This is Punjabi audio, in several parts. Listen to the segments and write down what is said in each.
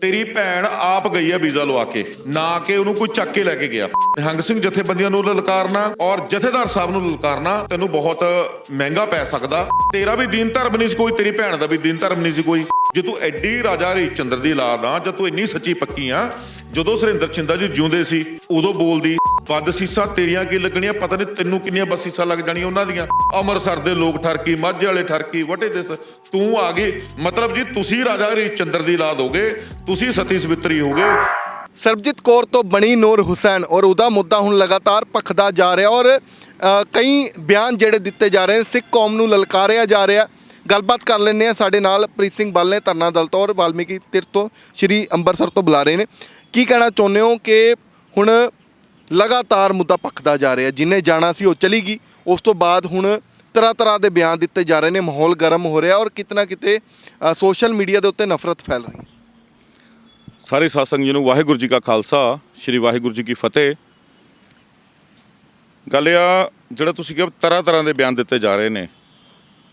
ਤੇਰੀ ਭੈਣ ਆਪ ਗਈ ਆ ਵੀਜ਼ਾ ਲਵਾ ਕੇ। ਨਾ ਕਿ ਉਹਨੂੰ ਕੋਈ ਚੱਕ ਕੇ ਲੈ ਕੇ ਗਿਆ। ਨਿਹੰਗ ਸਿੰਘ ਜਥੇਬੰਦੀਆਂ ਨੂੰ ਲਲਕਾਰਨਾ ਔਰ ਜਥੇਦਾਰ ਸਾਹਿਬ ਨੂੰ ਲਲਕਾਰਨਾ ਤੈਨੂੰ ਬਹੁਤ ਮਹਿੰਗਾ ਪੈ ਸਕਦਾ। ਤੇਰਾ ਵੀ ਦੀਨ ਧਰਮ ਨਹੀਂ ਸੀ ਕੋਈ, ਤੇਰੀ ਭੈਣ ਦਾ ਵੀ ਦੀਨ ਧਰਮ ਨਹੀਂ ਸੀ ਕੋਈ। ਜੇ ਤੂੰ ਐਡੀ ਰਾਜਾ ਹਰੀ ਚੰਦਰ ਦੀ ਲਾਦ ਆ, ਜੇ ਤੂੰ ਇੰਨੀ ਸੱਚੀ ਪੱਕੀ ਆ, ਜਦੋਂ ਸੁਰਿੰਦਰ ਛਿੰਦਾ ਜੀ ਜਿਉਂਦੇ ਸੀ, ਉਦੋਂ ਬੋਲਦੀ ਵੱਧ ਸੀਸਾਂ ਤੇਰੀਆਂ ਕੀ ਲੱਗਣੀਆਂ, ਪਤਾ ਨਹੀਂ ਤੈਨੂੰ ਕਿੰਨੀਆਂ ਬਸੀਸਾਂ ਲੱਗ ਜਾਣੀਆਂ ਉਹਨਾਂ ਦੀਆਂ। ਅੰਮ੍ਰਿਤਸਰ ਦੇ ਲੋਕ ਠਰਕੀ, ਮਾਝੇ ਵਾਲੇ ਠਰਕੀ ਵਟੇ ਦਿਸ, ਤੂੰ ਆ ਗਈ। ਮਤਲਬ ਜੀ ਤੁਸੀਂ ਰਾਜਾ ਹਰੀ ਚੰਦਰ ਦੀ ਔਲਾਦ ਹੋਗੇ, ਤੁਸੀਂ ਸਤੀ ਸਵਿਤਰੀ ਹੋਗੇ। ਸਰਬਜੀਤ ਕੌਰ ਤੋਂ ਬਣੀ ਨੂਰ ਹੁਸੈਨ ਔਰ ਉਹਦਾ ਮੁੱਦਾ ਹੁਣ ਲਗਾਤਾਰ ਭਖਦਾ ਜਾ ਰਿਹਾ ਔਰ ਕਈ ਬਿਆਨ ਜਿਹੜੇ ਦਿੱਤੇ ਜਾ ਰਹੇ ਸਿੱਖ ਕੌਮ ਨੂੰ ਲਲਕਾਰਿਆ ਜਾ ਰਿਹਾ। ਗੱਲਬਾਤ ਕਰ ਲੈਂਦੇ ਆ ਸਾਡੇ ਨਾਲ ਪ੍ਰੀਤ ਸਿੰਘ ਬੱਲ ਨੇ, ਧਰਨਾ ਦਲ ਤੋਂ ਔਰ ਵਾਲਮੀਕੀ ਤਿਰ ਤੋਂ, ਸ਼੍ਰੀ ਅੰਮ੍ਰਿਤਸਰ ਤੋਂ ਬੁਲਾ ਰਹੇ ਨੇ। ਕੀ ਕਹਿਣਾ ਚਾਹੁੰਦੇ ਹੋ ਕਿ ਹੁਣ ਲਗਾਤਾਰ ਮੁੱਦਾ ਭਖਦਾ ਜਾ ਰਿਹਾ। ਜਿੰਨੇ ਜਾਣਾ ਸੀ ਉਹ ਚਲੀ ਗਈ। ਉਸ ਤੋਂ ਬਾਅਦ ਹੁਣ ਤਰ੍ਹਾਂ ਤਰ੍ਹਾਂ ਦੇ ਬਿਆਨ ਦਿੱਤੇ ਜਾ ਰਹੇ ਨੇ। ਮਾਹੌਲ ਗਰਮ ਹੋ ਰਿਹਾ ਔਰ ਕਿਤਨਾ ਕਿਤੇ ਸੋਸ਼ਲ ਮੀਡੀਆ ਦੇ ਉੱਤੇ ਨਫ਼ਰਤ ਫੈਲ ਰਹੀ ਹੈ। ਸਾਰੇ ਸਾਸੰਗ ਜੀ ਨੂੰ ਵਾਹਿਗੁਰੂ ਜੀ ਕਾ ਖਾਲਸਾ, ਸ੍ਰੀ ਵਾਹਿਗੁਰੂ ਜੀ ਕੀ ਫਤਿਹ। ਗੱਲ ਆ, ਜਿਹੜਾ ਤੁਸੀਂ ਕਿਹਾ ਤਰ੍ਹਾਂ ਤਰ੍ਹਾਂ ਦੇ ਬਿਆਨ ਦਿੱਤੇ ਜਾ ਰਹੇ ਨੇ।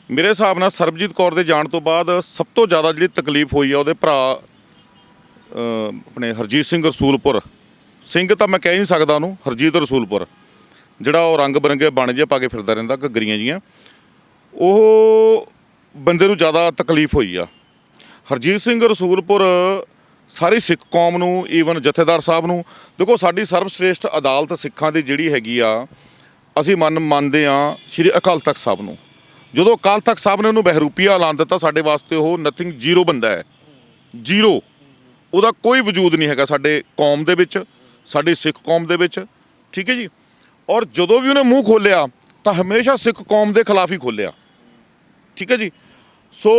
ਮੇਰੇ ਹਿਸਾਬ ਨਾਲ ਸਰਬਜੀਤ ਕੌਰ ਦੇ ਜਾਣ ਤੋਂ ਬਾਅਦ ਸਭ ਤੋਂ ਜ਼ਿਆਦਾ ਜਿਹੜੀ ਤਕਲੀਫ ਹੋਈ ਆ ਉਹਦੇ ਭਰਾ ਆਪਣੇ ਹਰਜੀਤ ਸਿੰਘ ਰਸੂਲਪੁਰ। ਸਿੰਘ ਤਾਂ ਮੈਂ ਕਹਿ ਨਹੀਂ ਸਕਦਾ ਉਹਨੂੰ, ਹਰਜੀਤ ਰਸੂਲਪੁਰ, ਜਿਹੜਾ ਉਹ ਰੰਗ ਬਰੰਗੇ ਬਣ ਜੇ ਪਾ ਕੇ ਫਿਰਦਾ ਰਹਿੰਦਾ, ਘੱਗਰੀਆਂ ਜੀਆਂ। ਉਹ ਬੰਦੇ ਨੂੰ ਜ਼ਿਆਦਾ ਤਕਲੀਫ ਹੋਈ ਆ। ਹਰਜੀਤ ਸਿੰਘ ਰਸੂਲਪੁਰ ਸਾਰੀ ਸਿੱਖ ਕੌਮ ਨੂੰ ਈਵਨ ਜਥੇਦਾਰ ਸਾਹਿਬ ਨੂੰ, ਦੇਖੋ ਸਾਡੀ ਸਰਵਸ਼੍ਰੇਸ਼ਟ ਅਦਾਲਤ ਸਿੱਖਾਂ ਦੀ ਜਿਹੜੀ ਹੈਗੀ ਆ, ਅਸੀਂ ਮੰਨ, ਮੰਨਦੇ ਆ ਸ਼੍ਰੀ ਅਕਾਲ ਤਖਤ ਸਾਹਿਬ ਨੂੰ। ਜਦੋਂ ਅਕਾਲ ਤਖਤ ਸਾਹਿਬ ਨੇ ਉਹਨੂੰ ਬਹਿਰੂਪੀਆ ਐਲਾਨ ਦਿੱਤਾ, ਸਾਡੇ ਵਾਸਤੇ ਉਹ ਨਥਿੰਗ ਜ਼ੀਰੋ ਬੰਦਾ ਹੈ। ਜ਼ੀਰੋ। ਉਹਦਾ ਕੋਈ ਵਜੂਦ ਨਹੀਂ ਹੈਗਾ ਸਾਡੇ ਕੌਮ ਦੇ ਵਿੱਚ। ਸਾਡੀ ਸਿੱਖ ਕੌਮ ਦੇ ਵਿੱਚ, ਠੀਕ ਹੈ ਜੀ? ਔਰ ਜਦੋਂ ਵੀ ਉਹਨੇ ਮੂੰਹ ਖੋਲਿਆ, ਤਾਂ ਹਮੇਸ਼ਾ ਸਿੱਖ ਕੌਮ ਦੇ ਖਿਲਾਫ ਹੀ ਖੋਲਿਆ। ਠੀਕ ਹੈ ਜੀ? ਸੋ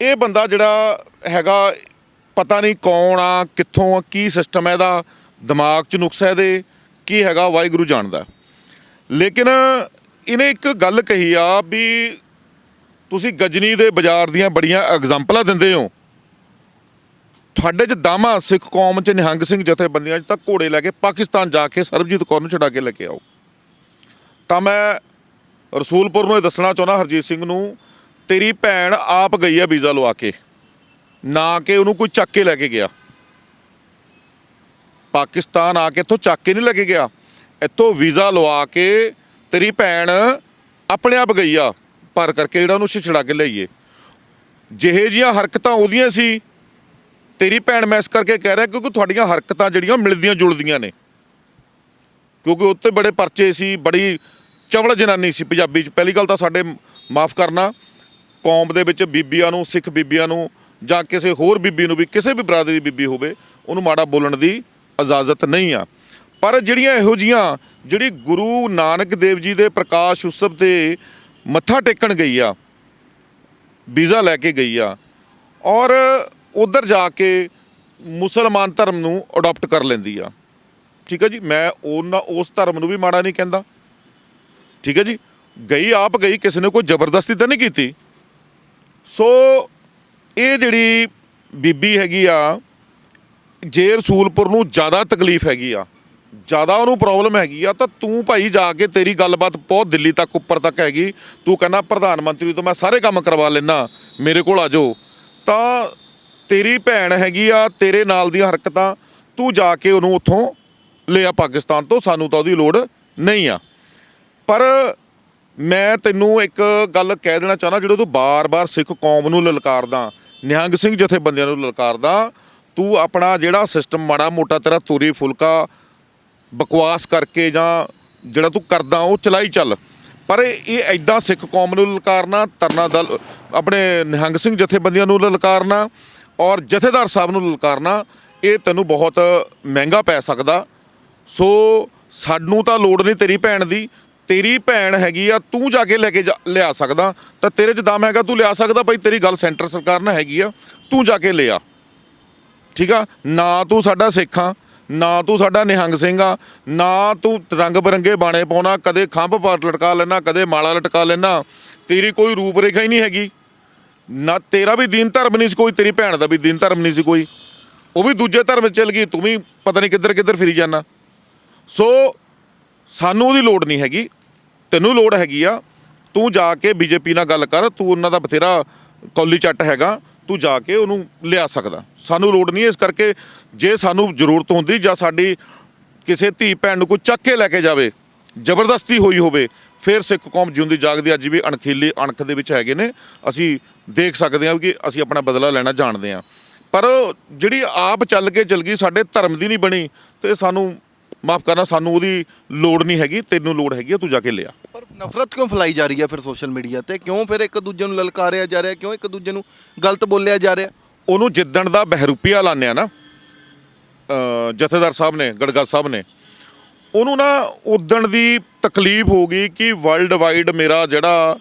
ਇਹ ਬੰਦਾ ਜਿਹੜਾ ਹੈਗਾ, ਪਤਾ ਨਹੀਂ ਕੌਣ ਆ, ਕਿੱਥੋਂ ਆ, ਕੀ ਸਿਸਟਮ ਹੈ ਇਹਦਾ, ਦਿਮਾਗ 'ਚ ਨੁਕਸ ਹੈ ਇਹਦੇ, ਕੀ ਹੈਗਾ, ਵਾਹਿਗੁਰੂ ਜਾਣਦਾ। ਲੇਕਿਨ ਇਹਨੇ ਇੱਕ ਗੱਲ ਕਹੀ ਆ ਵੀ ਤੁਸੀਂ ਗਜਨੀ ਦੇ ਬਾਜ਼ਾਰ ਦੀਆਂ ਬੜੀਆਂ ਐਗਜ਼ਾਮਪਲਾਂ ਦਿੰਦੇ ਹੋ। ਤੁਹਾਡੇ 'ਚ ਦਾਮਾ, ਸਿੱਖ ਕੌਮ 'ਚ ਨਿਹੰਗ ਸਿੰਘ ਜਥੇਬੰਦੀਆਂ 'ਚ ਤਾਂ ਘੋੜੇ ਲੈ ਕੇ ਪਾਕਿਸਤਾਨ ਜਾ ਕੇ ਸਰਬਜੀਤ ਕੌਰ ਨੂੰ ਛਡਾ ਕੇ ਲੈ ਕੇ ਆਓ। ਤਾਂ ਮੈਂ ਰਸੂਲਪੁਰ ਨੂੰ ਇਹ ਦੱਸਣਾ ਚਾਹੁੰਦਾ, ਹਰਜੀਤ ਸਿੰਘ ਨੂੰ, ਤੇਰੀ ਭੈਣ ਆਪ ਗਈ ਆ ਵੀਜ਼ਾ ਲਵਾ ਕੇ। ਨਾ ਕਿ ਉਹਨੂੰ ਕੋਈ ਚੱਕ ਕੇ ਲੈ ਕੇ ਗਿਆ। ਪਾਕਿਸਤਾਨ ਆ ਕੇ ਇੱਥੋਂ ਚੱਕ ਕੇ ਨਹੀਂ ਲੈ ਕੇ ਗਿਆ। ਇੱਥੋਂ ਵੀਜ਼ਾ ਲਵਾ ਕੇ ਤੇਰੀ ਭੈਣ ਆਪਣੇ ਆਪ ਗਈ ਆ। ਪਰ ਕਰਕੇ ਜਿਹੜਾ ਉਹਨੂੰ ਛਿਛੜਾ ਕੇ ਲਈਏ ਜਿਹੇ ਜੀਆਂ ਹਰਕਤਾਂ ਉਹਦੀਆਂ ਸੀ ਤੇਰੀ ਭੈਣ ਮੈਂ ਇਸ ਕਰਕੇ ਕਹਿ ਰਿਹਾ ਕਿਉਂਕਿ ਤੁਹਾਡੀਆਂ ਹਰਕਤਾਂ ਜਿਹੜੀਆਂ ਮਿਲਦੀਆਂ ਜੁਲਦੀਆਂ ਨੇ। ਕਿਉਂਕਿ ਉੱਤੇ ਬੜੇ ਪਰਚੇ ਸੀ, ਬੜੀ ਚਵਲ ਜਨਾਨੀ ਸੀ ਪੰਜਾਬੀ ਚ। ਪਹਿਲੀ ਗੱਲ ਤਾਂ ਸਾਡੇ ਮਾਫ ਕਰਨਾ, ਕੌਮ ਦੇ ਵਿੱਚ ਬੀਬੀਆਂ ਨੂੰ, ਸਿੱਖ ਬੀਬੀਆਂ ਨੂੰ ਜਾਂ ਕਿਸੇ ਹੋਰ ਬੀਬੀ ਨੂੰ ਵੀ, ਕਿਸੇ ਵੀ ਬਰਾਦਰੀ ਦੀ ਬੀਬੀ ਹੋਵੇ, ਉਹਨੂੰ ਮਾੜਾ ਬੋਲਣ ਦੀ ਇਜਾਜ਼ਤ ਨਹੀਂ ਆ। ਪਰ ਜਿਹੜੀਆਂ ਇਹੋ ਜੀਆਂ, ਜਿਹੜੀ ਗੁਰੂ ਨਾਨਕ ਦੇਵ ਜੀ ਦੇ ਪ੍ਰਕਾਸ਼ ਉਤਸਵ ਤੇ ਮੱਥਾ ਟੇਕਣ ਗਈ ਆ, ਵੀਜ਼ਾ ਲੈ ਕੇ ਗਈ ਆ, ਔਰ ਉਧਰ ਜਾ ਕੇ ਮੁਸਲਮਾਨ ਧਰਮ ਨੂੰ ਅਡਾਪਟ ਕਰ ਲੈਂਦੀ ਆ। ਠੀਕ ਹੈ ਜੀ? ਮੈਂ ਉਹਨਾਂ, ਉਸ ਧਰਮ ਨੂੰ ਵੀ ਮਾੜਾ ਨਹੀਂ ਕਹਿੰਦਾ। ਠੀਕ ਹੈ ਜੀ? ਗਈ ਆਪ ਗਈ, ਕਿਸੇ ਨੇ ਕੋਈ ਜ਼ਬਰਦਸਤੀ ਤਾਂ ਨਹੀਂ ਕੀਤੀ। ਸੋ ਇਹ ਜਿਹੜੀ ਬੀਬੀ ਹੈਗੀ ਆ, ਜੇ ਰਸੂਲਪੁਰ ਨੂੰ ਜ਼ਿਆਦਾ ਤਕਲੀਫ ਹੈਗੀ ਆ, ਜ਼ਿਆਦਾ ਉਹਨੂੰ ਪ੍ਰੋਬਲਮ ਹੈਗੀ ਆ, ਤਾਂ ਤੂੰ ਭਾਈ ਜਾ ਕੇ ਤੇਰੀ ਗੱਲਬਾਤ ਬਹੁਤ ਦਿੱਲੀ ਤੱਕ, ਉੱਪਰ ਤੱਕ ਹੈਗੀ। ਤੂੰ ਕਹਿੰਦਾ, ਪ੍ਰਧਾਨ ਮੰਤਰੀ ਤੋਂ ਮੈਂ ਸਾਰੇ ਕੰਮ ਕਰਵਾ ਲੈਣਾ ਮੇਰੇ ਕੋਲ ਆ ਜਾਓ। ਤਾਂ ਤੇਰੀ ਭੈਣ ਹੈਗੀ ਆ, ਤੇਰੇ ਨਾਲ ਦੀਆਂ ਹਰਕਤਾਂ, ਤੂੰ ਜਾ ਕੇ ਉਹਨੂੰ ਉੱਥੋਂ ਲਿਆ ਪਾਕਿਸਤਾਨ ਤੋਂ, ਸਾਨੂੰ ਤਾਂ ਉਹਦੀ ਲੋੜ ਨਹੀਂ ਆ। ਪਰ ਮੈਂ ਤੈਨੂੰ ਇੱਕ ਗੱਲ ਕਹਿ ਦੇਣਾ ਚਾਹਨਾ ਜਦੋਂ ਤੂੰ ਬਾਰ-ਬਾਰ ਸਿੱਖ ਕੌਮ ਨੂੰ ਲਲਕਾਰਦਾ, ਨਿਹੰਗ ਸਿੰਘ ਜਥੇਬੰਦੀਆਂ ਨੂੰ ਲਲਕਾਰਦਾ, ਤੂੰ ਆਪਣਾ ਜਿਹੜਾ ਸਿਸਟਮ ਮਾੜਾ ਮੋਟਾ ਤੇਰਾ ਤੂਰੀ ਫੁਲਕਾ ਬਕਵਾਸ ਕਰਕੇ ਜਾਂ ਜਿਹੜਾ ਤੂੰ ਕਰਦਾ, ਉਹ ਚਲਾਈ ਚੱਲ। ਪਰ ਇਹ ਇਹ ਐਦਾਂ ਸਿੱਖ ਕੌਮ ਨੂੰ ਲਲਕਾਰਨਾ ਤਰਨਾ ਦਲ, ਆਪਣੇ ਨਿਹੰਗ ਸਿੰਘ ਜਥੇਬੰਦੀਆਂ ਨੂੰ ਲਲਕਾਰਨਾ ਔਰ ਜਥੇਦਾਰ ਸਾਹਿਬ ਨੂੰ ਲਲਕਾਰਨਾ, ਇਹ ਤੈਨੂੰ ਬਹੁਤ ਮਹਿੰਗਾ ਪੈ ਸਕਦਾ। ਸੋ ਸਾਨੂੰ ਤਾਂ ਲੋੜ ਨਹੀਂ ਤੇਰੀ ਭੈਣ ਦੀ। ਤੇਰੀ ਭੈਣ ਹੈਗੀ ਆ, ਤੂੰ ਜਾ ਕੇ ਲੈ ਕੇ ਜਾ- ਲਿਆ ਸਕਦਾ। ਤਾਂ ਤੇਰੇ 'ਚ ਦਮ ਹੈਗਾ, ਤੂੰ ਲਿਆ ਸਕਦਾ ਭਾਈ, ਤੇਰੀ ਗੱਲ ਸੈਂਟਰ ਸਰਕਾਰ ਨਾਲ ਹੈਗੀ ਆ। ਤੂੰ ਜਾ ਕੇ ਲਿਆ। ਠੀਕ ਆ? ਨਾ ਤੂੰ ਸਾਡਾ ਸਿੱਖ ਆ, ਨਾ ਤੂੰ ਸਾਡਾ ਨਿਹੰਗ ਸਿੰਘ ਆ, ਨਾ ਤੂੰ ਰੰਗ ਬਰੰਗੇ ਬਾਣੇ ਪਾਉਣਾ, ਕਦੇ ਖੰਭ ਪਰ ਲਟਕਾ ਲੈਣਾ, ਕਦੇ ਮਾਲਾ ਲਟਕਾ ਲੈਣਾ। ਤੇਰੀ ਕੋਈ ਰੂਪ ਰੇਖਾ ਹੀ ਨਹੀਂ ਹੈਗੀ। ਨਾ ਤੇਰਾ ਵੀ ਦੀਨ ਧਰਮ ਨਹੀਂ ਸੀ ਕੋਈ, ਤੇਰੀ ਭੈਣ ਦਾ ਵੀ ਦੀਨ ਧਰਮ ਨਹੀਂ ਸੀ ਕੋਈ। ਉਹ ਵੀ ਦੂਜੇ ਧਰਮ 'ਚ ਚਲ ਗਈ, ਤੂੰ ਵੀ ਪਤਾ ਨਹੀਂ ਕਿੱਧਰ ਕਿੱਧਰ ਫਿਰੀ ਜਾਣਾ ਸੋ ਸਾਨੂੰ ਉਹਦੀ ਲੋੜ ਨਹੀਂ ਹੈਗੀ, ਤੈਨੂੰ ਲੋੜ ਹੈਗੀ ਆ, ਤੂੰ ਜਾ ਕੇ ਬੀਜੇਪੀ ਨਾਲ ਗੱਲ ਕਰ, ਤੂੰ ਉਹਨਾਂ ਦਾ ਬਥੇਰਾ ਕੌਲੀ ਚੱਟ ਹੈਗਾ, ਤੂੰ ਜਾ ਕੇ ਉਹਨੂੰ ਲਿਆ ਸਕਦਾ। ਸਾਨੂੰ ਲੋੜ ਨਹੀਂ ਇਸ ਕਰਕੇ, ਜੇ ਸਾਨੂੰ ਜ਼ਰੂਰਤ ਹੁੰਦੀ ਜਾਂ ਸਾਡੀ ਕਿਸੇ ਧੀ ਭੈਣ ਨੂੰ ਕੋਈ ਚੱਕ ਕੇ ਲੈ ਕੇ ਜਾਵੇ ਜ਼ਬਰਦਸਤੀ ਹੋਈ ਹੋਵੇ ਫਿਰ ਸਿੱਖ ਕੌਮ ਜਿਉਂਦੀ ਜਾਗਦੀ ਅੱਜ ਵੀ ਅਣਖੀਲੀ ਅਣਖ ਦੇ ਵਿੱਚ ਹੈਗੇ ਨੇ ਅਸੀਂ ਦੇਖ ਸਕਦੇ ਹਾਂ ਕਿ ਅਸੀਂ ਆਪਣਾ ਬਦਲਾ ਲੈਣਾ ਜਾਣਦੇ ਹਾਂ। ਪਰ ਜਿਹੜੀ ਆਪ ਚੱਲ ਕੇ ਚਲ ਗਈ ਸਾਡੇ ਧਰਮ ਦੀ ਨਹੀਂ ਬਣੀ ਤੇ ਸਾਨੂੰ ਮਾਫ ਕਰਨਾ ਸਾਨੂੰ ਉਹਦੀ ਲੋੜ ਨਹੀਂ ਹੈਗੀ ਤੈਨੂੰ ਲੋੜ ਹੈਗੀ ਤੂੰ ਜਾ ਕੇ ਲਿਆ। ਪਰ ਨਫ਼ਰਤ ਕਿਉਂ ਫੈਲਾਈ ਜਾ ਰਹੀ ਹੈ ਫਿਰ ਸੋਸ਼ਲ ਮੀਡੀਆ ਤੇ? ਕਿਉਂ ਫਿਰ ਇੱਕ ਦੂਜੇ ਨੂੰ ਲਲਕਾਰਿਆ ਜਾ ਰਿਹਾ ਕਿਉਂ ਇੱਕ ਦੂਜੇ ਨੂੰ ਗਲਤ ਬੋਲਿਆ ਜਾ ਰਿਹਾ? ਉਹਨੂੰ ਜਿੱਦਣ ਦਾ ਬਹਿਰੂਪੀਆ ਲਾਣਿਆ ਨਾ ਜਥੇਦਾਰ ਸਾਹਿਬ ਨੇ ਗੜਗਾ ਸਾਹਿਬ ਨੇ ਉਹਨੂੰ ਨਾ ਉਦਣ ਦੀ ਤਕਲੀਫ ਹੋ ਗਈ ਕਿ ਵਰਲਡ ਵਾਈਡ ਮੇਰਾ ਜਿਹੜਾ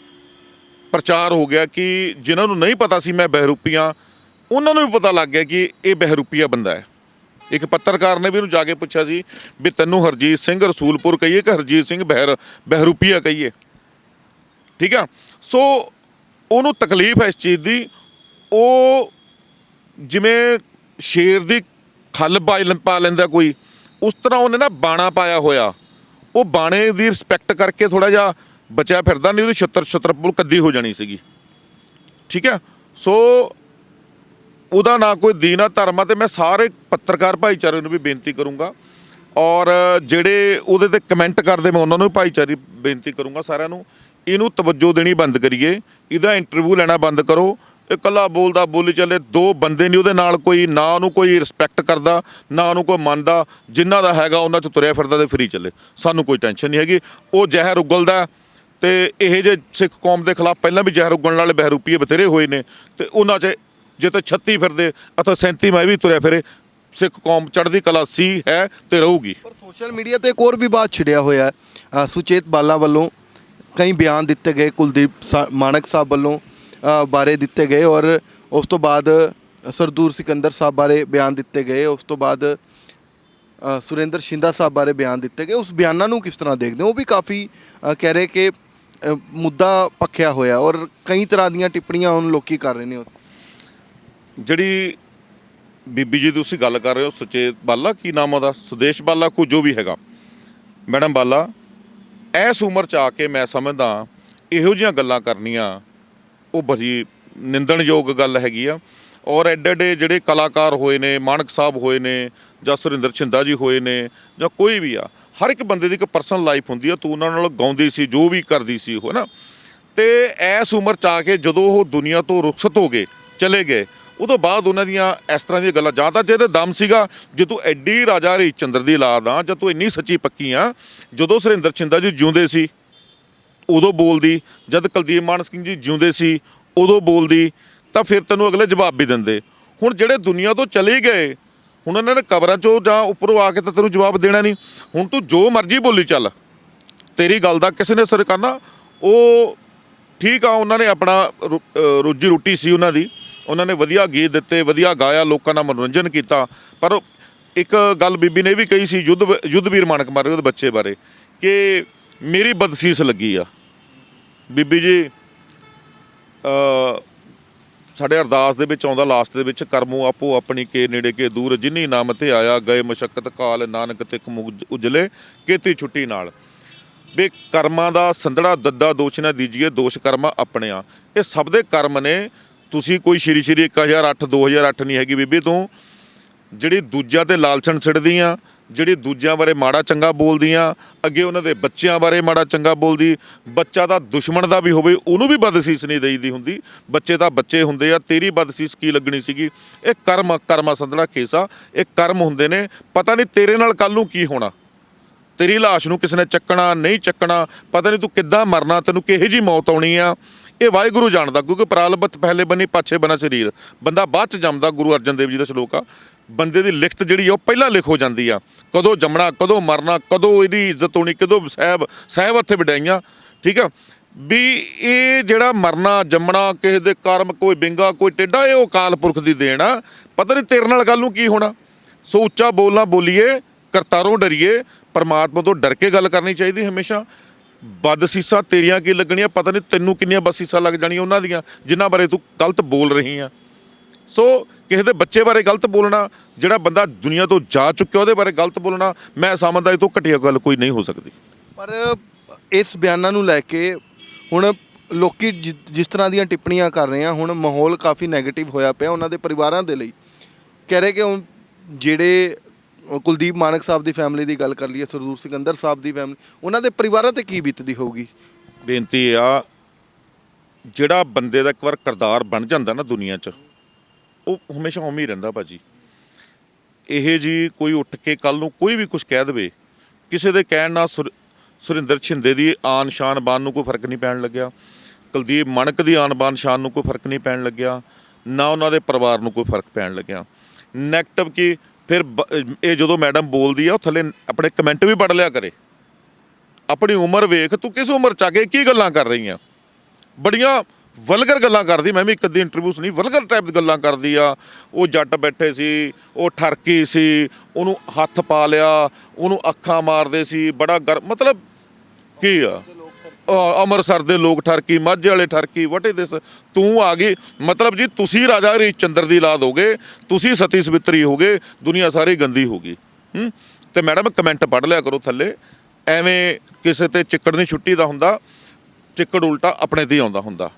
ਪ੍ਰਚਾਰ ਹੋ ਗਿਆ ਕਿ ਜਿਨ੍ਹਾਂ ਨੂੰ ਨਹੀਂ ਪਤਾ ਸੀ ਮੈਂ ਬਹਿਰੂਪੀਆਂ, ਉਹਨਾਂ ਨੂੰ ਵੀ ਪਤਾ ਲੱਗ ਗਿਆ ਕਿ ਇਹ ਬਹਿਰੂਪੀਆ ਬੰਦਾ ਹੈ। ਇੱਕ ਪੱਤਰਕਾਰ ਨੇ ਵੀ ਉਹਨੂੰ ਜਾ ਕੇ ਪੁੱਛਿਆ ਸੀ ਵੀ ਤੈਨੂੰ ਹਰਜੀਤ ਸਿੰਘ ਰਸੂਲਪੁਰ ਕਹੀਏ ਕਿ ਹਰਜੀਤ ਸਿੰਘ ਬਹਿਰ, ਬਹਿਰੂਪੀਆ ਕਹੀਏ? ਠੀਕ ਆ? ਸੋ ਉਹਨੂੰ ਤਕਲੀਫ ਹੈ ਇਸ ਚੀਜ਼ ਦੀ। ਉਹ ਜਿਵੇਂ ਸ਼ੇਰ ਦੀ ਖੱਲ ਪਾ ਲੈਂ- ਲੈਂਦਾ ਕੋਈ ਉਸ ਤਰ੍ਹਾਂ ਉਹਨੇ ਨਾ ਬਾਣਾ ਪਾਇਆ ਹੋਇਆ। ਉਹ ਬਾਣੇ ਦੀ ਰਿਸਪੈਕਟ ਕਰਕੇ ਥੋੜਾ ਜਿਹਾ ਬਚਿਆ ਫਿਰਦਾ, ਨਹੀਂ ਉਹਦੀ ਛੱਤਰ ਛੱਤਰ ਪੁਲ ਕੱਦੀ ਹੋ ਜਾਣੀ ਸੀਗੀ। ਠੀਕ ਹੈ? ਸੋ ਉਹਦਾ ਨਾ ਕੋਈ ਦੀਨ ਆ, ਧਰਮ ਆ ਤੇ ਮੈਂ ਸਾਰੇ ਪੱਤਰਕਾਰ ਭਾਈਚਾਰੇ ਨੂੰ ਵੀ ਬੇਨਤੀ ਕਰੂੰਗਾ। ਔਰ ਜਿਹੜੇ ਉਹਦੇ ਤੇ ਕਮੈਂਟ ਕਰਦੇ, ਮੈਂ ਉਹਨਾਂ ਨੂੰ ਵੀ ਭਾਈਚਾਰੀ ਬੇਨਤੀ ਕਰੂੰਗਾ ਸਾਰਿਆਂ ਨੂੰ। ਇਹਨੂੰ ਤਵੱਜੋ ਦੇਣੀ ਬੰਦ ਕਰੀਏ। ਇਹਦਾ ਇੰਟਰਵਿਊ ਲੈਣਾ ਬੰਦ ਕਰੋ। ਇਕੱਲਾ ਬੋਲਦਾ ਬੋਲੀ ਚੱਲੇ ਦੋ ਬੰਦੇ ਨਹੀਂ ਉਹਦੇ ਨਾਲ ਕੋਈ, ਨਾ ਉਹਨੂੰ ਕੋਈ ਰਿਸਪੈਕਟ ਕਰਦਾ, ਨਾ ਉਹਨੂੰ ਕੋਈ ਮੰਨਦਾ ਜਿਨ੍ਹਾਂ ਦਾ ਹੈਗਾ ਉਹਨਾਂ ਚ ਤੁਰਿਆ ਫਿਰਦਾ ਤੇ ਫਰੀ ਚੱਲੇ। ਸਾਨੂੰ ਕੋਈ ਟੈਨਸ਼ਨ ਨਹੀਂ ਹੈਗੀ। ਉਹ ਜ਼ਹਿਰ ਉਗਲਦਾ ਤੇ ਇਹ ਜੇ ਸਿੱਖ ਕੌਮ ਦੇ ਖਿਲਾਫ ਪਹਿਲਾਂ ਵੀ ਜ਼ਹਿਰ ਉਗਲਣ ਵਾਲੇ ਬਹਿਰੂਪੀਏ ਬਥੇਰੇ ਹੋਏ ਨੇ, ਤੇ ਉਹਨਾਂ 'ਚ ਜੇ ਤੇ 36 ਫਿਰਦੇ ਅਥਵਾ 37 ਮੈਂ ਵੀ ਤੁਰਿਆ ਫਿਰੇ। ਸਿੱਖ ਕੌਮ ਚੜ੍ਹਦੀ ਕਲਾ ਸੀ, ਹੈ ਤੇ ਰਹੂਗੀ। ਪਰ ਸੋਸ਼ਲ ਮੀਡੀਆ ਤੇ ਇੱਕ ਹੋਰ ਵੀ ਵਿਵਾਦ ਛਿੜਿਆ ਹੋਇਆ ਸੁਚੇਤ ਬਾਲਾ ਵੱਲੋਂ ਕਈ ਬਿਆਨ ਦਿੱਤੇ ਗਏ ਕੁਲਦੀਪ ਸਾ- ਮਾਣਕ ਸਾਹਿਬ ਵੱਲੋਂ। ਬਾਰੇ ਦਿੱਤੇ ਗਏ ਔਰ ਉਸ ਤੋਂ ਬਾਅਦ ਸਰਦੂਰ ਸਿਕੰਦਰ ਸਾਹਿਬ ਬਾਰੇ ਬਿਆਨ ਦਿੱਤੇ ਗਏ, ਉਸ ਤੋਂ ਬਾਅਦ ਸੁਰਿੰਦਰ ਸ਼ਿੰਦਾ ਸਾਹਿਬ ਬਾਰੇ ਬਿਆਨ ਦਿੱਤੇ ਗਏ। ਉਸ ਬਿਆਨਾਂ ਨੂੰ ਕਿਸ ਤਰ੍ਹਾਂ ਦੇਖਦੇ ਹੋ? ਉਹ ਵੀ ਕਾਫੀ ਕਹਿ ਰਹੇ ਕਿ ਮੁੱਦਾ ਪੱਖਿਆ ਹੋਇਆ ਔਰ ਕਈ ਤਰ੍ਹਾਂ ਦੀਆਂ ਟਿੱਪਣੀਆਂ ਹੁਣ ਲੋਕੀ ਕਰ ਰਹੇ ਨੇ ਜਿਹੜੀ ਬੀਬੀ ਜੀ ਤੁਸੀਂ ਗੱਲ ਕਰ ਰਹੇ ਹੋ, ਸੁਚੇਤ ਬਾਲਾ, ਕੀ ਨਾਮ ਉਹਦਾ? ਸੁਦੇਸ਼ ਬਾਲਾ ਕੋ ਜੋ ਵੀ ਹੈਗਾ। ਮੈਡਮ ਬਾਲਾ, ਐਸ ਉਮਰ ਚ ਆ ਕੇ ਮੈਂ ਸਮਝਦਾ ਇਹੋ ਜਿਹੀਆਂ ਗੱਲਾਂ ਕਰਨੀਆਂ ਉਹ ਬੜੀ ਨਿੰਦਣਯੋਗ ਗੱਲ ਹੈਗੀ ਆ। ਔਰ ਐਡੇ ਐਡੇ ਜਿਹੜੇ ਕਲਾਕਾਰ ਹੋਏ ਨੇ ਮਾਨਕ ਸਾਹਿਬ ਹੋਏ ਨੇ, ਜਾਂ ਸੁਰਿੰਦਰ ਛਿੰਦਾ ਜੀ ਹੋਏ ਨੇ, ਜਾਂ ਕੋਈ ਵੀ ਆ, ਹਰ ਇੱਕ ਬੰਦੇ ਦੀ ਇੱਕ ਪਰਸਨਲ ਲਾਈਫ ਹੁੰਦੀ ਆ, ਤੂੰ ਉਹਨਾਂ ਨਾਲ ਗਾਉਂਦੀ ਸੀ, ਜੋ ਵੀ ਕਰਦੀ ਸੀ ਉਹ ਨਾ? ਤੇ ਐਸ ਉਮਰ ਚ ਆ ਕੇ ਜਦੋਂ ਉਹ ਦੁਨੀਆ ਤੋਂ ਰੁਖਸਤ ਹੋ ਗਏ, ਚਲੇ ਗਏ, ਉਦੋਂ ਬਾਅਦ ਉਹਨਾਂ ਦੀਆਂ ਇਸ ਤਰ੍ਹਾਂ ਦੀਆਂ ਗੱਲਾਂ, ਜਾਂ ਤਾਂ ਜਿਹਦੇ ਦਮ ਸੀਗਾ, ਜੇ ਤੂੰ ਐਡੀ ਰਾਜਾ ਹਰੀਚੰਦਰ ਦੀ ਲਾਦ ਆ, ਜਾਂ ਤੂੰ ਇੰਨੀ ਸੱਚੀ ਪੱਕੀ ਆ, ਜਦੋਂ ਸੁਰਿੰਦਰ ਛਿੰਦਾ ਜੀ ਜਿਉਂਦੇ ਸੀ ਉਦੋਂ ਬੋਲਦੀ, ਜਦ ਕੁਲਦੀਪ ਮਾਨ ਸਿੰਘ ਜੀ ਜਿਉਂਦੇ ਸੀ, ਉਦੋਂ ਬੋਲਦੀ, ਤਾਂ ਫਿਰ ਤੈਨੂੰ ਅਗਲੇ ਜਵਾਬ ਵੀ ਦਿੰਦੇ। ਹੁਣ ਜਿਹੜੇ ਦੁਨੀਆ ਤੋਂ ਚਲੇ ਗਏ, ਹੁਣ ਉਹਨਾਂ ਨੇ ਕਬਰਾਂ ਚੋਂ ਜਾਂ ਉੱਪਰੋਂ ਆ ਕੇ ਤਾਂ ਤੈਨੂੰ ਜਵਾਬ ਦੇਣਾ ਨਹੀਂ। ਹੁਣ ਤੂੰ ਜੋ ਮਰਜ਼ੀ ਬੋਲੀ ਚੱਲ। ਤੇਰੀ ਗੱਲ ਦਾ ਕਿਸੇ ਨੇ ਅਸਰ ਕਰਨਾ। ਉਹ ਠੀਕ ਆ, ਉਹਨਾਂ ਨੇ ਆਪਣਾ ਰੋ- ਰੋਜੀ ਰੋਟੀ ਸੀ ਉਹਨਾਂ ਦੀ। ਉਹਨਾਂ ਨੇ ਵਧੀਆ ਗੀਤ ਦਿੱਤੇ, ਵਧੀਆ ਗਾਇਆ, ਲੋਕਾਂ ਦਾ ਮਨੋਰੰਜਨ ਕੀਤਾ। ਪਰ ਇੱਕ ਗੱਲ ਬੀਬੀ ਨੇ ਵੀ ਕਹੀ ਸੀ, ਯੁੱਧ, ਯੁੱਧਵੀਰ ਮਾਨਕ ਮਾਰੇ ਉਹਦੇ ਬੱਚੇ ਬਾਰੇ, ਕਿ ਮੇਰੀ ਬਦਸੀਸ ਲੱਗੀ ਆ। ਬੀਬੀ ਜੀ ਅ ਸਾਡੇ ਅਰਦਾਸ ਦੇ ਵਿੱਚ ਆਉਂਦਾ ਲਾਸਟ ਦੇ ਵਿੱਚ, ਕਰਮੋ ਆਪੋ ਆਪਣੀ ਕੇ ਨੇੜੇ ਕੇ ਦੂਰ, ਜਿਨੀ ਨਾਮ ਤੇ ਆਇਆ, ਗਏ ਮਸ਼ਕਤ ਕਾਲ, ਨਾਨਕ ਤੇ ਮੁਗ ਉਜਲੇ, ਕੀਤੀ ਛੁੱਟੀ ਨਾਲ। ਵੀ ਕਰਮਾਂ ਦਾ ਸੰਧੜਾ, ਦੱਦਾ, ਦੋਸ਼ ਨਾ ਦੀਜੀਏ, ਦੋਸ਼ ਕਰਮਾਂ ਆਪਣੇ ਆ। ਇਹ ਸਭ ਦੇ ਕਰਮ ਨੇ। ਤੁਸੀਂ ਕੋਈ ਸ਼੍ਰੀ ਸ਼੍ਰੀ 1008 2008 ਨਹੀਂ ਹੈਗੀ ਬੀਬੀ ਤੂੰ। ਜਿਹੜੀ ਦੂਜਿਆਂ ਤੇ ਲਾਲਚਣ ਛੱਡਦੀ ਛਿੜਦੀਆਂ ਜਿਹੜੀ ਦੂਜਿਆਂ ਬਾਰੇ ਮਾੜਾ ਚੰਗਾ ਬੋਲਦੀ ਆ ਅੱਗੇ ਉਹਨਾਂ ਦੇ ਬੱਚਿਆਂ ਬਾਰੇ ਮਾੜਾ ਚੰਗਾ ਬੋਲਦੀ, ਬੱਚਾ ਦਾ ਦੁਸ਼ਮਣ ਦਾ ਵੀ ਹੋਵੇ, ਉਹਨੂੰ ਵੀ ਬਦਸੀਸ ਨਹੀਂ ਦੇਈਦੀ ਹੁੰਦੀ। ਬੱਚੇ ਤਾਂ ਬੱਚੇ ਹੁੰਦੇ ਆ, ਤੇਰੀ ਬਦਸੀਸ ਕੀ ਲੱਗਣੀ ਸੀਗੀ? ਇਹ ਕਰਮ, ਕਰਮਾ ਸੰਧੜਾ ਕੇਸਾ ਇਹ ਕਰਮ ਹੁੰਦੇ ਨੇ, ਪਤਾ ਨਹੀਂ ਤੇਰੇ ਨਾਲ ਕੱਲ ਨੂੰ ਕੀ ਹੋਣਾ। ਤੇਰੀ ਲਾਸ਼ ਨੂੰ ਕਿਸੇ ਨੇ ਚੱਕਣਾ, ਨਹੀਂ ਚੱਕਣਾ, ਪਤਾ ਨਹੀਂ ਤੂੰ ਕਿੱਦਾਂ ਮਰਨਾ, ਤੈਨੂੰ ਕਿਹੋ ਜੀ ਮੌਤ ਆਉਣੀ ਆ। ਇਹ ਵਾਹਿਗੁਰੂ ਜਾਣਦਾ, ਕਿਉਂਕਿ ਪ੍ਰਾਲਬਤ ਪਹਿਲੇ ਬਣੀ ਪਾਛੇ ਬਣਾ ਸਰੀਰ। ਬੰਦਾ ਬਾਅਦ ਚ ਜੰਮਦਾ, ਗੁਰੂ ਅਰਜਨ ਦੇਵ ਜੀ ਦਾ ਸ਼ਲੋਕ ਆ। ਬੰਦੇ ਦੀ ਲਿਖਤ ਜਿਹੜੀ ਆ ਉਹ ਪਹਿਲਾਂ ਲਿਖ ਹੋ ਜਾਂਦੀ ਆ। ਕਦੋਂ ਜੰਮਣਾ, ਕਦੋਂ ਮਰਨਾ, ਕਦੋਂ ਇਹਦੀ ਇੱਜ਼ਤ ਹੋਣੀ, ਕਦੋਂ ਸਾਹਿਬ ਸਾਹਿਬ ਹੱਥੇ ਵਡਾਈਆਂ, ਠੀਕ ਆ? ਵੀ ਇਹ ਜਿਹੜਾ ਮਰਨਾ, ਜੰਮਣਾ, ਕਿਸੇ ਦੇ ਕਰਮ, ਕੋਈ ਬਿੰਗਾ ਕੋਈ ਟੇਡਾ ਇਹ ਉਹ ਕਾਲ ਪੁਰਖ ਦੀ ਦੇਣ ਆ। ਪਤਾ ਨਹੀਂ ਤੇਰੇ ਨਾਲ ਗੱਲ ਨੂੰ ਕੀ ਹੋਣਾ। ਸੋ ਉੱਚਾ ਬੋਲਣਾ ਬੋਲੀਏ, ਕਰਤਾਰੋਂ ਡਰੀਏ, ਪਰਮਾਤਮਾ ਤੋਂ ਡਰ ਕੇ ਗੱਲ ਕਰਨੀ ਚਾਹੀਦੀ ਹਮੇਸ਼ਾ। ਬਦਸੀਸਾਂ ਤੇਰੀਆਂ ਕੀ ਲੱਗਣੀਆਂ? ਪਤਾ ਨਹੀਂ ਤੈਨੂੰ ਕਿੰਨੀਆਂ ਬਦਸੀਸਾਂ ਲੱਗ ਜਾਣੀਆਂ ਉਹਨਾਂ ਦੀਆਂ, ਜਿਨ੍ਹਾਂ ਬਾਰੇ ਤੂੰ ਗਲਤ ਬੋਲ ਰਹੀ ਆ। ਸੋ ਕਿਸੇ ਦੇ ਬੱਚੇ ਬਾਰੇ ਗਲਤ ਬੋਲਣਾ ਜਿਹੜਾ ਬੰਦਾ ਦੁਨੀਆ ਤੋਂ ਜਾ ਚੁੱਕਿਆ ਉਹਦੇ ਬਾਰੇ ਗਲਤ ਬੋਲਣਾ ਮੈਂ ਸਮਝਦਾ ਇਹ ਤੋਂ ਘਟੀਆ ਗੱਲ ਕੋਈ ਨਹੀਂ ਹੋ ਸਕਦੀ। ਪਰ ਇਸ ਬਿਆਨਾਂ ਨੂੰ ਲੈ ਕੇ ਹੁਣ ਲੋਕੀ ਜਿ- ਜਿਸ ਤਰ੍ਹਾਂ ਦੀਆਂ ਟਿੱਪਣੀਆਂ ਕਰ ਰਹੇ ਆ ਹੁਣ ਮਾਹੌਲ ਕਾਫੀ 네ਗੇਟਿਵ ਹੋਇਆ ਪਿਆ ਉਹਨਾਂ ਦੇ ਪਰਿਵਾਰਾਂ ਦੇ ਲਈ। ਕਹਿ ਰਹੇ ਕਿ ਹੁਣ ਜਿਹੜੇ ਕੁਲਦੀਪ ਮਾਨਕ ਸਾਹਿਬ ਦੀ ਫੈਮਿਲੀ ਦੀ ਗੱਲ ਕਰ ਲਈਏ ਸਰਦੂਰ ਸਿਕੰਦਰ ਸਾਹਿਬ ਦੀ ਫੈਮਿਲੀ ਉਹਨਾਂ ਦੇ ਪਰਿਵਾਰਾਂ ਤੇ ਕੀ ਬੀਤਦੀ ਹੋਊਗੀ? ਬੇਨਤੀ ਆ ਜਿਹੜਾ ਬੰਦੇ ਦਾ ਇੱਕ ਵਾਰ ਕਰਦਾਰ ਬਣ ਜਾਂਦਾ ਨਾ ਦੁਨੀਆ 'ਚ ਉਹ ਹਮੇਸ਼ਾ ਉਵੇਂ ਹੀ ਰਹਿੰਦਾ ਭਾਜੀ। ਇਹ ਜੀ ਕੋਈ ਉੱਠ ਕੇ ਕੱਲ ਨੂੰ ਕੋਈ ਵੀ ਕੁਝ ਕਹਿ ਦੇਵੇ, ਕਿਸੇ ਦੇ ਕਹਿਣ ਨਾਲ ਸੁਰ- ਸੁਰਿੰਦਰ ਛਿੰਦੇ ਦੀ ਆਨ ਸ਼ਾਨ ਬਾਨ ਨੂੰ ਕੋਈ ਫ਼ਰਕ ਨਹੀਂ ਪੈਣ ਲੱਗਿਆ। ਕੁਲਦੀਪ ਮਣਕ ਦੀ ਆਨ ਬਾਨ ਸ਼ਾਨ ਨੂੰ ਕੋਈ ਫ਼ਰਕ ਨਹੀਂ ਪੈਣ ਲੱਗਿਆ, ਨਾ ਉਹਨਾਂ ਦੇ ਪਰਿਵਾਰ ਨੂੰ ਕੋਈ ਫ਼ਰਕ ਪੈਣ ਲੱਗਿਆ। ਨੈਗੇਟਿਵ ਕੀ, ਫਿਰ ਬ- ਇਹ ਜਦੋਂ ਮੈਡਮ ਬੋਲਦੀ ਆ, ਉਹ ਥੱਲੇ ਆਪਣੇ ਕਮੈਂਟ ਵੀ ਪੜ ਲਿਆ ਕਰੇ। ਆਪਣੀ ਉਮਰ ਵੇਖ, ਤੂੰ ਕਿਸ ਉਮਰ ਚ ਆ ਕੇ ਕੀ ਗੱਲਾਂ ਕਰ ਰਹੀ ਆ ਬੜੀਆਂ ਵਲਗਰ ਗੱਲਾਂ ਕਰਦੀ ਮੈਂ ਵੀ ਇੱਕ ਅੱਧੀ ਇੰਟਰਵਿਊ ਸੁਣੀ ਵਲਗਰ ਟਾਈਪ ਦੀ ਗੱਲਾਂ ਕਰਦੀ ਆ। ਉਹ ਜੱਟ ਬੈਠੇ ਸੀ ਉਹ ਠਰਕੀ ਸੀ ਉਹਨੂੰ ਹੱਥ ਪਾ ਲਿਆ ਉਹਨੂੰ ਅੱਖਾਂ ਮਾਰਦੇ ਸੀ ਬੜਾ ਗਰ ਮਤਲਬ ਕੀ ਆ? ਅ, ਅੰਮ੍ਰਿਤਸਰ ਦੇ ਲੋਕ ਠਰਕੀ ਮਾਝੇ ਵਾਲੇ ਠਰਕੀ ਵਟ ਇਜ਼ ਦਿਸ ਤੂੰ ਆ ਗਈ। ਮਤਲਬ ਜੀ ਤੁਸੀਂ ਰਾਜਾ ਹਰੀਸ਼ ਚੰਦਰ ਦੀ ਔਲਾਦ ਹੋਗੇ ਤੁਸੀਂ ਸਤੀ ਸਵਿਤਰੀ ਹੋਗੇ ਦੁਨੀਆ ਸਾਰੀ ਗੰਦੀ ਹੋਗੀ ਹੂੰ? ਤੇ ਮੈਡਮ ਕਮੈਂਟ ਪੜ੍ਹ ਲਿਆ ਕਰੋ ਥੱਲੇ। ਐਵੇਂ ਕਿਸੇ ਤੇ ਚਿੱਕੜ ਨਹੀਂ ਛੁੱਟੀ ਦਾ ਹੁੰਦਾ ਚਿੱਕੜ ਉਲਟਾ ਆਪਣੇ ਤੇ ਹੀ ਆਉਂਦਾ ਹੁੰਦਾ।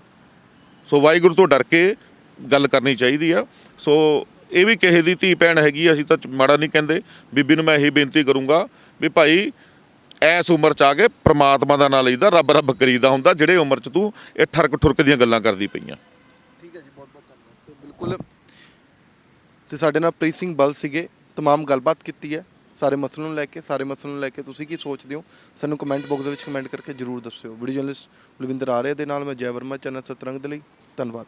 ਸੋ ਵਾਹਿਗੁਰੂ ਤੋਂ ਡਰ ਕੇ ਗੱਲ ਕਰਨੀ ਚਾਹੀਦੀ ਆ। ਸੋ ਇਹ ਵੀ ਕਿਸੇ ਦੀ ਧੀ ਭੈਣ ਹੈਗੀ ਅਸੀਂ ਤਾਂ ਮਾੜਾ ਨਹੀਂ ਕਹਿੰਦੇ। ਬੀਬੀ ਨੂੰ ਮੈਂ ਇਹੀ ਬੇਨਤੀ ਕਰੂੰਗਾ ਵੀ ਭਾਈ, ਐਸ ਉਮਰ ਚ ਆ ਕੇ ਪ੍ਰਮਾਤਮਾ ਦਾ ਨਾਮ ਲਈਦਾ, ਰੱਬ ਰੱਬ ਕਰੀਦਾ ਹੁੰਦਾ, ਜਿਹੜੇ ਉਮਰ ਚ ਤੂੰ ਇਹ ਠਰਕ ਠੁਰਕ ਦੀਆਂ ਗੱਲਾਂ ਕਰਦੀ ਪਈਆਂ। ਠੀਕ ਹੈ ਜੀ, ਬਹੁਤ ਬਹੁਤ ਧੰਨਵਾਦ। ਬਿਲਕੁਲ, ਤੇ ਸਾਡੇ ਨਾਲ ਪ੍ਰੀਤ ਸਿੰਘ ਬਲ ਸੀਗੇ, ਤਮਾਮ ਗੱਲਬਾਤ ਕੀਤੀ ਹੈ। ਸਾਰੇ ਮਸਲੇ ਨੂੰ ਲੈ ਕੇ, ਸਾਰੇ ਮਸਲੇ ਨੂੰ ਲੈ ਕੇ ਤੁਸੀਂ ਕੀ ਸੋਚਦੇ ਹੋ? ਸਾਨੂੰ ਕਮੈਂਟ ਬਾਕਸ ਦੇ ਵਿੱਚ ਕਮੈਂਟ ਕਰਕੇ ਜਰੂਰ ਦੱਸਿਓ। ਵੀਡੀਓ ਜਰਨਲਿਸਟ ਬਲਵਿੰਦਰ ਆਰੇ ਦੇ ਨਾਲ ਮੈਂ ਜੈ ਵਰਮਾ, ਚੈਨਲ ਸਤਰੰਗ ਦੇ ਲਈ ਧੰਨਵਾਦ।